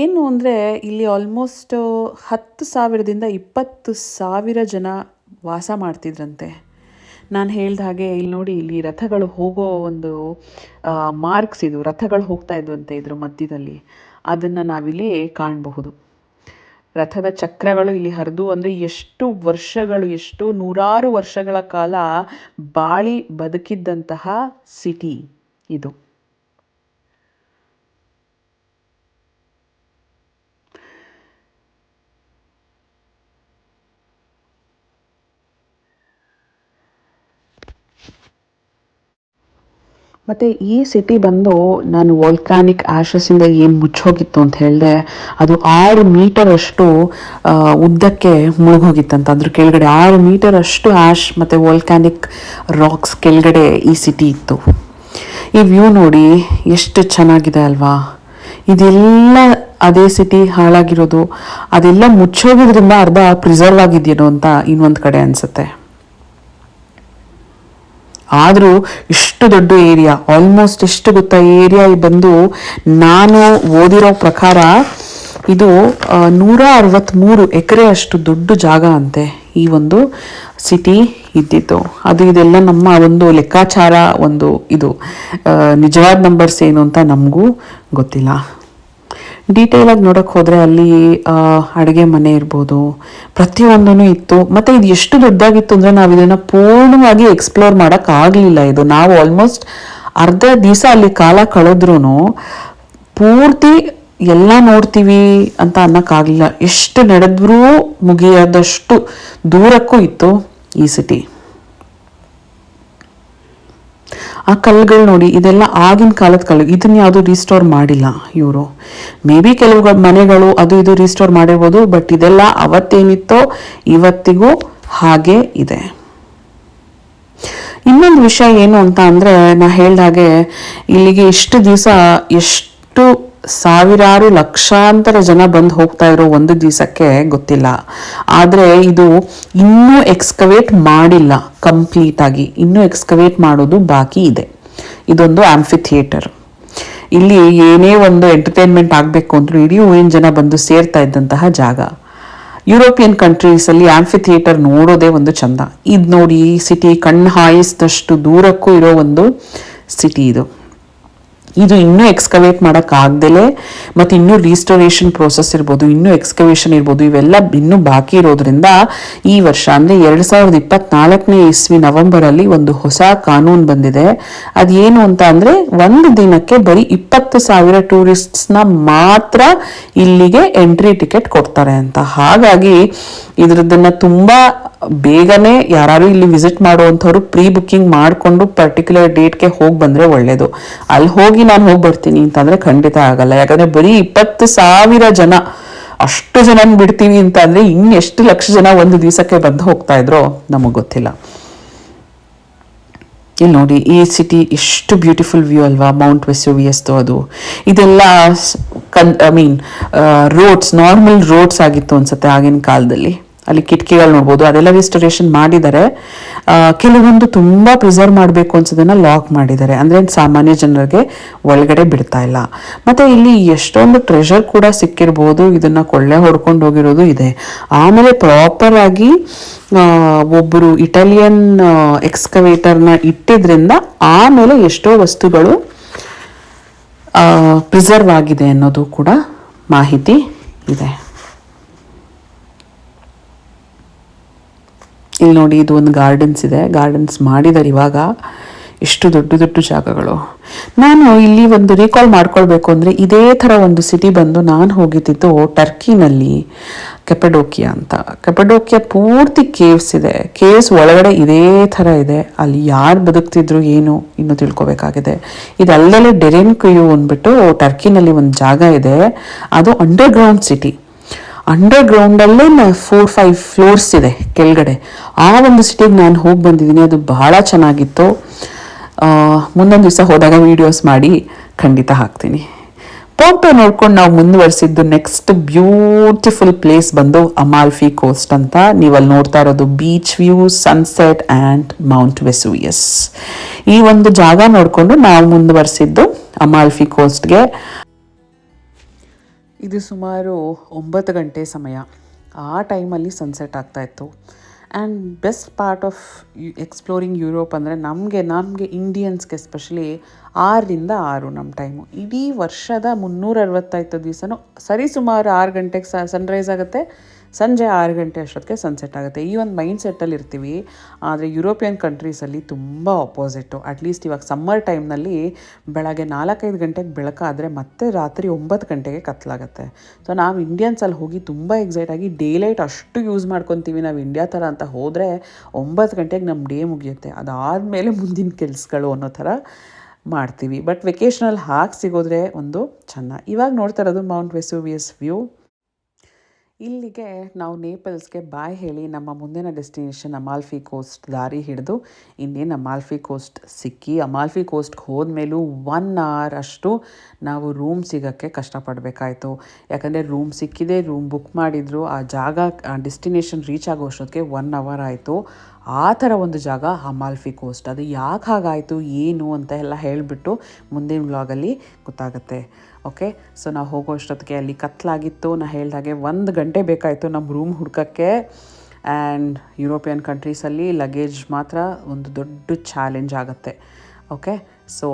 ಏನು ಅಂದರೆ ಇಲ್ಲಿ ಆಲ್ಮೋಸ್ಟ್ ಹತ್ತು ಸಾವಿರದಿಂದ ಇಪ್ಪತ್ತು ಸಾವಿರ ಜನ ವಾಸ ಮಾಡ್ತಿದ್ರಂತೆ. ನಾನು ಹೇಳ್ದ ಹಾಗೆ ಇಲ್ಲಿ ನೋಡಿ, ಇಲ್ಲಿ ರಥಗಳು ಹೋಗೋ ಒಂದು ಮಾರ್ಕ್ಸ್ ಇದು, ರಥಗಳು ಹೋಗ್ತಾ ಇದ್ವಂತೆ ಇದ್ರ ಮಧ್ಯದಲ್ಲಿ. ಅದನ್ನು ನಾವಿಲ್ಲಿ ಕಾಣಬಹುದು. ರಥದ ಚಕ್ರಗಳು ಇಲ್ಲಿ ಹರಿದು ಅಂದರೆ ಎಷ್ಟು ವರ್ಷಗಳು, ಎಷ್ಟು ನೂರಾರು ವರ್ಷಗಳ ಕಾಲ ಬಾಳಿ ಬದುಕಿದ್ದಂತಹ ಸಿಟಿ ಇದು. ಮತ್ತು ಈ ಸಿಟಿ ಬಂದು ನಾನು ವೋಲ್ಕಾನಿಕ್ ಆ್ಯಶಸ್ಸಿಂದ ಏನು ಮುಚ್ಚೋಗಿತ್ತು ಅಂತ ಹೇಳಿದೆ, ಅದು ಆರು ಮೀಟರ್ ಅಷ್ಟು ಉದ್ದಕ್ಕೆ ಮುಳುಗೋಗಿತ್ತಂತ. ಅದ್ರ ಕೆಳಗಡೆ ಆರು ಮೀಟರ್ ಅಷ್ಟು ಆಶ್ ಮತ್ತು ವೋಲ್ಕ್ಯಾನಿಕ್ ರಾಕ್ಸ್ ಕೆಳಗಡೆ ಈ ಸಿಟಿ ಇತ್ತು. ಈ ವ್ಯೂ ನೋಡಿ ಎಷ್ಟು ಚೆನ್ನಾಗಿದೆ ಅಲ್ವಾ? ಇದೆಲ್ಲ ಅದೇ ಸಿಟಿ ಹಾಳಾಗಿರೋದು, ಅದೆಲ್ಲ ಮುಚ್ಚೋಗಿದ್ರಿಂದ ಅರ್ಧ ಪ್ರಿಸರ್ವ್ ಆಗಿದೆಯೇನೋ ಅಂತ ಇನ್ನೊಂದು ಕಡೆ ಅನಿಸುತ್ತೆ. ಆದರೂ ಇಷ್ಟು ದೊಡ್ಡ ಏರಿಯಾ ಆಲ್ಮೋಸ್ಟ್ ಎಷ್ಟು ಗೊತ್ತಾ ಏರಿಯಾ ಬಂದು ನಾನು ಓದಿರೋ ಪ್ರಕಾರ ಇದು ನೂರ ಅರವತ್ತ್ಮೂರು ಎಕರೆ ಅಷ್ಟು ದೊಡ್ಡ ಜಾಗ ಅಂತೆ ಈ ಒಂದು ಸಿಟಿ ಇದ್ದಿತ್ತು ಅದು ಇದೆಲ್ಲ ನಮ್ಮ ಒಂದು ಲೆಕ್ಕಾಚಾರ, ಒಂದು ಇದು ನಿಜವಾದ ನಂಬರ್ಸ್ ಏನು ಅಂತ ನಮಗೂ ಗೊತ್ತಿಲ್ಲ. ಡೀಟೇಲಾಗಿ ನೋಡೋಕ್ಕೆ ಹೋದರೆ ಅಲ್ಲಿ ಅಡುಗೆ ಮನೆ ಇರ್ಬೋದು ಪ್ರತಿಯೊಂದೂ ಇತ್ತು. ಮತ್ತು ಇದು ಎಷ್ಟು ದೊಡ್ಡದಾಗಿತ್ತು ಅಂದರೆ ನಾವು ಇದನ್ನ ಪೂರ್ಣವಾಗಿ ಎಕ್ಸ್ಪ್ಲೋರ್ ಮಾಡೋಕ್ಕಾಗಲಿಲ್ಲ ಇದು. ನಾವು ಆಲ್ಮೋಸ್ಟ್ ಅರ್ಧ ದಿವಸ ಅಲ್ಲಿ ಕಾಲ ಕಳೆದ್ರೂ ಪೂರ್ತಿ ಎಲ್ಲ ನೋಡ್ತೀವಿ ಅಂತ ಅನ್ನೋಕ್ಕಾಗಲಿಲ್ಲ ಎಷ್ಟು ನಡೆದ್ರೂ ಮುಗಿಯದಷ್ಟು ದೂರಕ್ಕೂ ಇತ್ತು ಈ ಸಿಟಿ ಆ ಕಲ್ಲುಗಳು ನೋಡಿ, ಇದೆಲ್ಲ ಆಗಿನ ಕಾಲದ ಕಲ್ಲು. ಇದನ್ನ ಯಾವುದು ರೀಸ್ಟೋರ್ ಮಾಡಿಲ್ಲ ಇವರು. ಮೇ ಬಿ ಕೆಲವು ಮನೆಗಳು ಅದು ಇದು ರೀಸ್ಟೋರ್ ಮಾಡಿರ್ಬೋದು ಬಟ್ ಇದೆಲ್ಲ ಅವತ್ತೇನಿತ್ತೋ ಇವತ್ತಿಗೂ ಹಾಗೆ ಇದೆ. ಇನ್ನೊಂದು ವಿಷಯ ಏನು ಅಂತ ಅಂದರೆ, ನಾ ಹೇಳ್ದಾಗೆ ಇಲ್ಲಿಗೆ ಇಷ್ಟು ದಿವಸ ಎಷ್ಟು ಸಾವಿರಾರು ಲಕ್ಷಾಂತರ ಜನ ಬಂದು ಹೋಗ್ತಾ ಇರೋ ಒಂದು ದಿವಸಕ್ಕೆ ಗೊತ್ತಿಲ್ಲ. ಆದರೆ ಇದು ಇನ್ನೂ ಎಕ್ಸ್ಕವೇಟ್ ಮಾಡಿಲ್ಲ, ಕಂಪ್ಲೀಟ್ ಆಗಿ. ಇನ್ನೂ ಎಕ್ಸ್ಕವೇಟ್ ಮಾಡೋದು ಬಾಕಿ ಇದೆ. ಇದೊಂದು ಆಂಫಿ ಥಿಯೇಟರ್ ಇಲ್ಲಿ ಏನೇ ಒಂದು ಎಂಟರ್ಟೈನ್ಮೆಂಟ್ ಆಗಬೇಕು ಅಂದ್ರೂ ಇಡೀ ಊರಿನ ಜನ ಬಂದು ಸೇರ್ತಾ ಇದ್ದಂತಹ ಜಾಗ. ಯುರೋಪಿಯನ್ ಕಂಟ್ರೀಸಲ್ಲಿ ಆಂಫಿ ಥಿಯೇಟರ್ ನೋಡೋದೇ ಒಂದು ಚಂದ. ಇದು ನೋಡಿ ಸಿಟಿ ಕಣ್ಣು ಹಾಯಿಸಿದಷ್ಟು ದೂರಕ್ಕೂ ಇರೋ ಒಂದು ಸಿಟಿ ಇದು. ಇದು ಇನ್ನೂ ಎಕ್ಸ್ಕವೇಟ್ ಮಾಡೋಕ್ಕಾಗ್ದೇ ಮತ್ತು ಇನ್ನೂ ರೀಸ್ಟೋರೇಷನ್ ಪ್ರೋಸೆಸ್ ಇರ್ಬೋದು, ಇನ್ನೂ ಎಕ್ಸ್ಕವೇಷನ್ ಇರ್ಬೋದು, ಇವೆಲ್ಲ ಇನ್ನೂ ಬಾಕಿ ಇರೋದ್ರಿಂದ ಈ ವರ್ಷ ಅಂದರೆ ಎರಡು ಸಾವಿರದ ಇಪ್ಪತ್ನಾಲ್ಕನೇ ಇಸ್ವಿ ನವೆಂಬರಲ್ಲಿ ಒಂದು ಹೊಸ ಕಾನೂನು ಬಂದಿದೆ. ಅದೇನು ಅಂತ ಅಂದರೆ ಒಂದು ದಿನಕ್ಕೆ ಬರೀ ಇಪ್ಪತ್ತು ಸಾವಿರ ಟೂರಿಸ್ಟ್ಸ್ನ ಮಾತ್ರ ಇಲ್ಲಿಗೆ ಎಂಟ್ರಿ ಟಿಕೆಟ್ ಕೊಡ್ತಾರೆ ಅಂತ. ಹಾಗಾಗಿ ಇದರದ್ದನ್ನು ತುಂಬಾ ಬೇಗನೆ ಯಾರು ಇಲ್ಲಿ ವಿಸಿಟ್ ಮಾಡುವಂಥವ್ರು ಪ್ರೀ ಬುಕ್ಕಿಂಗ್ ಮಾಡಿಕೊಂಡು ಪರ್ಟಿಕ್ಯುಲರ್ ಡೇಟ್ಗೆ ಹೋಗಿ ಬಂದರೆ ಒಳ್ಳೇದು. ಅಲ್ಲಿ ಹೋಗಿ ನಾನು ಹೋಗಿ ಬರ್ತೀನಿ ಅಂತಂದರೆ ಖಂಡಿತ ಆಗಲ್ಲ. ಯಾಕಂದರೆ ಬರೀ ಇಪ್ಪತ್ತು ಸಾವಿರ ಜನ, ಅಷ್ಟು ಜನ ಬಿಡ್ತೀವಿ ಇನ್ನು ಇನ್ನೆಷ್ಟು ಲಕ್ಷ ಜನ ಒಂದು ದಿವಸಕ್ಕೆ ಬಂದು ಹೋಗ್ತಾ ಇದ್ರೋ ನಮಗೆ ಗೊತ್ತಿಲ್ಲ. ಇಲ್ಲಿ ನೋಡಿ, ಈ ಸಿಟಿ ಎಷ್ಟು ಬ್ಯೂಟಿಫುಲ್ ವ್ಯೂ ಅಲ್ವಾ? ಮೌಂಟ್ ವೆಸ್ಯುವಿಯಸ್ದು ಅದು. ಇದೆಲ್ಲ ಕನ್ I mean roads normal roads ಆಗಿತ್ತು ಅನ್ಸುತ್ತೆ ಆಗಿನ ಕಾಲದಲ್ಲಿ. ಅಲ್ಲಿ ಕಿಟಕಿಗಳು ನೋಡ್ಬೋದು, ಅದೆಲ್ಲ ರಿಸ್ಟೋರೇಷನ್ ಮಾಡಿದ್ದಾರೆ. ಕೆಲವೊಂದು ತುಂಬ ಪ್ರಿಸರ್ವ್ ಮಾಡಬೇಕು ಅನ್ಸೋದನ್ನ ಲಾಕ್ ಮಾಡಿದ್ದಾರೆ. ಅಂದರೆ ಸಾಮಾನ್ಯ ಜನರಿಗೆ ಒಳಗಡೆ ಬಿಡ್ತಾ ಇಲ್ಲ. ಮತ್ತು ಇಲ್ಲಿ ಎಷ್ಟೊಂದು ಟ್ರೆಷರ್ ಕೂಡ ಸಿಕ್ಕಿರ್ಬೋದು, ಇದನ್ನ ಕೊಳ್ಳೆ ಹೊಡ್ಕೊಂಡು ಹೋಗಿರೋದು ಇದೆ. ಆಮೇಲೆ ಪ್ರಾಪರ್ ಆಗಿ ಒಬ್ಬರು ಇಟಾಲಿಯನ್ ಎಕ್ಸ್ಕವೇಟರ್ನ ಇಟ್ಟಿದ್ರಿಂದ ಆಮೇಲೆ ಎಷ್ಟೋ ವಸ್ತುಗಳು ಪ್ರಿಸರ್ವ್ ಆಗಿದೆ ಅನ್ನೋದು ಕೂಡ ಮಾಹಿತಿ ಇದೆ. ಇಲ್ಲಿ ನೋಡಿ ಇದು ಒಂದು ಗಾರ್ಡನ್ಸ್ ಇದೆ. ಗಾರ್ಡನ್ಸ್ ಮಾಡಿದ್ದಾರೆ ಇವಾಗ. ಎಷ್ಟು ದೊಡ್ಡ ದೊಡ್ಡ ಜಾಗಗಳು. ನಾನು ಇಲ್ಲಿ ಒಂದು ರೀಕಾಲ್ ಮಾಡ್ಕೊಳ್ಬೇಕು ಅಂದರೆ ಇದೇ ಥರ ಒಂದು ಸಿಟಿ ಬಂದು ನಾನು ಹೋಗಿದ್ದಿದ್ದು ಟರ್ಕಿನಲ್ಲಿ ಕೆಪಡೋಕಿಯಾ ಅಂತ. ಕೆಪಡೋಕಿಯಾ ಪೂರ್ತಿ ಕೇವ್ಸ್ ಇದೆ. ಕೇವ್ಸ್ ಒಳಗಡೆ ಇದೇ ಥರ ಇದೆ. ಅಲ್ಲಿ ಯಾರು ಬದುಕ್ತಿದ್ರು ಏನು ಇನ್ನು ತಿಳ್ಕೊಬೇಕಾಗಿದೆ. ಇದಲ್ಲದೆ ಡೆರೆನ್ ಕುಯು ಅಂದ್ಬಿಟ್ಟು ಟರ್ಕಿನಲ್ಲಿ ಒಂದು ಜಾಗ ಇದೆ. ಅದು ಅಂಡರ್ಗ್ರೌಂಡ್ ಸಿಟಿ ಅಂಡರ್ ಗ್ರೌಂಡಲ್ಲೇ ಫೋರ್ ಫೈವ್ ಫ್ಲೋರ್ಸ್ ಇದೆ ಕೆಳಗಡೆ. ಆ ಒಂದು ಸಿಟಿಗೆ ನಾನು ಹೋಗಿ ಬಂದಿದ್ದೀನಿ. ಅದು ಬಹಳ ಚೆನ್ನಾಗಿತ್ತು. ಮುಂದೊಂದು ದಿವಸ ಹೋದಾಗ ವೀಡಿಯೋಸ್ ಮಾಡಿ ಖಂಡಿತ ಹಾಕ್ತೀನಿ. ಪೋಂಪೆ ನೋಡ್ಕೊಂಡು ನಾವು ಮುಂದುವರಿಸಿದ್ದು ನೆಕ್ಸ್ಟ್ ಬ್ಯೂಟಿಫುಲ್ ಪ್ಲೇಸ್ ಬಂದು ಅಮಾಲ್ಫಿ ಕೋಸ್ಟ್ ಅಂತ. ನೀವು ಅಲ್ಲಿ ನೋಡ್ತಾ ಇರೋದು beach view sunset and Mount Vesuvius ಈ ಒಂದು ಜಾಗ ನೋಡಿಕೊಂಡು ನಾವು ಮುಂದುವರಿಸಿದ್ದು ಅಮಾಲ್ಫಿ ಕೋಸ್ಟ್ಗೆ ಇದು ಸುಮಾರು ಒಂಬತ್ತು ಗಂಟೆ ಸಮಯ. ಆ ಟೈಮಲ್ಲಿ ಸನ್ಸೆಟ್ ಆಗ್ತಾಯಿತ್ತು and best part of exploring Europe ಅಂದರೆ ನಮಗೆ ನಮಗೆ ಇಂಡಿಯನ್ಸ್ಗೆ ಎಸ್ಪೆಷಲಿ ಆರರಿಂದ ಆರು ನಮ್ಮ ಟೈಮು ಇಡೀ ವರ್ಷದ ಮುನ್ನೂರ ಅರವತ್ತೈದು ದಿವಸನೂ ಸರಿ ಸುಮಾರು ಆರು ಗಂಟೆಗೆ ಸನ್ರೈಸ್ ಆಗುತ್ತೆ. ಸಂಜೆ ಆರು ಗಂಟೆ ಅಷ್ಟೊತ್ತಿಗೆ ಸನ್ಸೆಟ್ ಆಗುತ್ತೆ. ಈ ಒಂದು ಮೈಂಡ್ ಸೆಟ್ಟಲ್ಲಿ ಇರ್ತೀವಿ. ಆದರೆ ಯುರೋಪಿಯನ್ ಕಂಟ್ರೀಸಲ್ಲಿ ತುಂಬ ಅಪೋಸಿಟ್ಟು ಅಟ್ಲೀಸ್ಟ್ ಇವಾಗ ಸಮ್ಮರ್ ಟೈಮ್ನಲ್ಲಿ ಬೆಳಗ್ಗೆ ನಾಲ್ಕೈದು ಗಂಟೆಗೆ ಬೆಳಕಾದರೆ ಮತ್ತೆ ರಾತ್ರಿ ಒಂಬತ್ತು ಗಂಟೆಗೆ ಕತ್ಲಾಗತ್ತೆ. ಸೊ ನಾವು ಇಂಡಿಯನ್ಸಲ್ಲಿ ಹೋಗಿ ತುಂಬ ಎಕ್ಸೈಟ್ ಆಗಿ ಡೇ ಲೈಟ್ ಅಷ್ಟು ಯೂಸ್ ಮಾಡ್ಕೊತೀವಿ ನಾವು ಇಂಡಿಯಾ ಥರ ಅಂತ ಹೋದರೆ ಒಂಬತ್ತು ಗಂಟೆಗೆ ನಮ್ಮ ಡೇ ಮುಗಿಯುತ್ತೆ. ಅದಾದಮೇಲೆ ಮುಂದಿನ ಕೆಲಸಗಳು ಅನ್ನೋ ಥರ ಮಾಡ್ತೀವಿ. ಬಟ್ ವೆಕೇಶನಲ್ಲಿ ಹಾಕಿ ಸಿಗೋದ್ರೆ ಒಂದು ಚೆನ್ನ ಇವಾಗ ನೋಡ್ತಾ ಇರೋದು ಮೌಂಟ್ ವೆಸೂವಿಯಸ್ ವ್ಯೂ ಇಲ್ಲಿಗೆ ನಾವು ನೇಪಲ್ಸ್ಗೆ ಬಾಯ್ ಹೇಳಿ ನಮ್ಮ ಮುಂದಿನ ಡೆಸ್ಟಿನೇಷನ್ ಅಮಾಲ್ಫಿ ಕೋಸ್ಟ್ ದಾರಿ ಹಿಡಿದು ಇನ್ನೇನು ಅಮಾಲ್ಫಿ ಕೋಸ್ಟ್ ಸಿಕ್ಕಿ ಅಮಾಲ್ಫಿ ಕೋಸ್ಟ್ಗೆ ಹೋದ್ಮೇಲೂ ಒನ್ ಅವರ್ ಅಷ್ಟು ನಾವು ರೂಮ್ ಸಿಗೋಕ್ಕೆ ಕಷ್ಟಪಡಬೇಕಾಯಿತು. ಯಾಕಂದರೆ ರೂಮ್ ಸಿಕ್ಕಿದೆ ರೂಮ್ ಬುಕ್ ಮಾಡಿದ್ರು, ಆ ಜಾಗ ಡೆಸ್ಟಿನೇಷನ್ ರೀಚ್ ಆಗೋ ಅಷ್ಟೊತ್ತಿಗೆ ಒನ್ ಅವರ್ ಆಯಿತು. ಆ ಥರ ಒಂದು ಜಾಗ ಅಮಾಲ್ಫಿ ಕೋಸ್ಟ್. ಅದು ಯಾಕೆ ಹಾಗಾಯಿತು, ಏನು ಅಂತ ಎಲ್ಲ ಹೇಳಿಬಿಟ್ಟು ಮುಂದಿನ ವ್ಲಾಗಲ್ಲಿ ಗೊತ್ತಾಗುತ್ತೆ. ಓಕೆ ಸೊ ನಾವು ಹೋಗೋ ಅಷ್ಟೊತ್ತಿಗೆ ಅಲ್ಲಿ ಕತ್ಲಾಗಿತ್ತು ನಾ ಹೇಳ್ದಾಗೆ ಒಂದು ಗಂಟೆ ಬೇಕಾಯಿತು ನಮ್ಮ ರೂಮ್ ಹುಡ್ಕೋಕ್ಕೆ. ಆ್ಯಂಡ್ ಯುರೋಪಿಯನ್ ಕಂಟ್ರೀಸಲ್ಲಿ ಲಗೇಜ್ ಮಾತ್ರ ಒಂದು ದೊಡ್ಡ ಚಾಲೆಂಜ್ ಆಗುತ್ತೆ. ಓಕೆ ಸೊ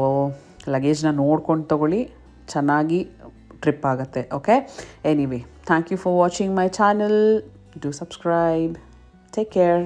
ಲಗೇಜ್ನ ನೋಡ್ಕೊಂಡು ತೊಗೊಳ್ಳಿ. ಚೆನ್ನಾಗಿ ಟ್ರಿಪ್ ಆಗುತ್ತೆ. Okay anyway thank you for watching my channel do subscribe take care